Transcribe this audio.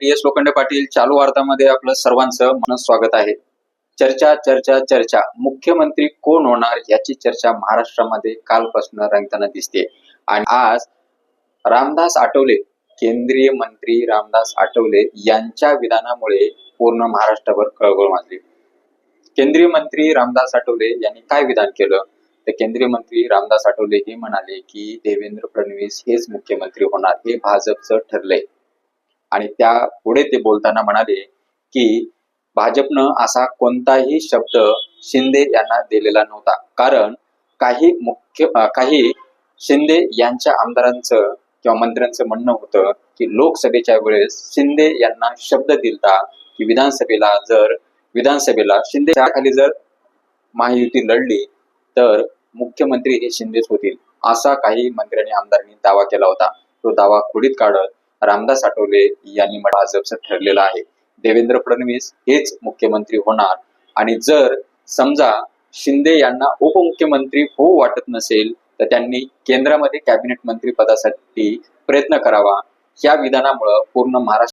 P S Lokhande Patil चालू वार्तामध्ये आपलं सर्वांचं मन स्वागत आहे. चर्चा चर्चा चर्चा. मुख्यमंत्री कोण होणार याची चर्चा महाराष्ट्रामध्ये कालपासून रंगताना दिसते. आणि आज रामदास आठवले केंद्रीय मंत्री रामदास आठवले यांच्या विधानामुळे पूर्ण महाराष्ट्रभर कळबळ माजली. केंद्रीय मंत्री रामदास आठवले यांनी काय विधान केलं? तर केंद्रीय मंत्री रामदास आठवले हे म्हणाले की देवेंद्र फडणवीस हेच मुख्यमंत्री होणार हे भाजपचं ठरलंय. आणि त्या पुढे ते बोलताना म्हणाले की भाजपनं असा कोणताही शब्द शिंदे यांना दिलेला नव्हता. कारण काही मुख्य काही शिंदे यांच्या आमदारांचं किंवा मंत्र्यांचं म्हणणं होतं की लोकसभेच्या वेळेस शिंदे यांना शब्द दिलता की विधानसभेला जर विधानसभेला शिंदे खाली जर महायुती लढली तर मुख्यमंत्री हे शिंदेच होतील असा काही मंत्र्यांनी आमदारांनी दावा केला होता. तो दावा खोडीत काढत रामदास आठवले यांनी भाजपचं ठरलेलं आहे. देवेंद्र फडणवीस हेच मुख्यमंत्री होणार. आणि जर समजा शिंदे यांना उपमुख्यमंत्री होऊ वाटत नसेल तर त्यांनी केंद्रामध्ये कॅबिनेट मंत्री पदासाठी प्रयत्न करावा. या विधानामुळं पूर्ण महाराष्ट्र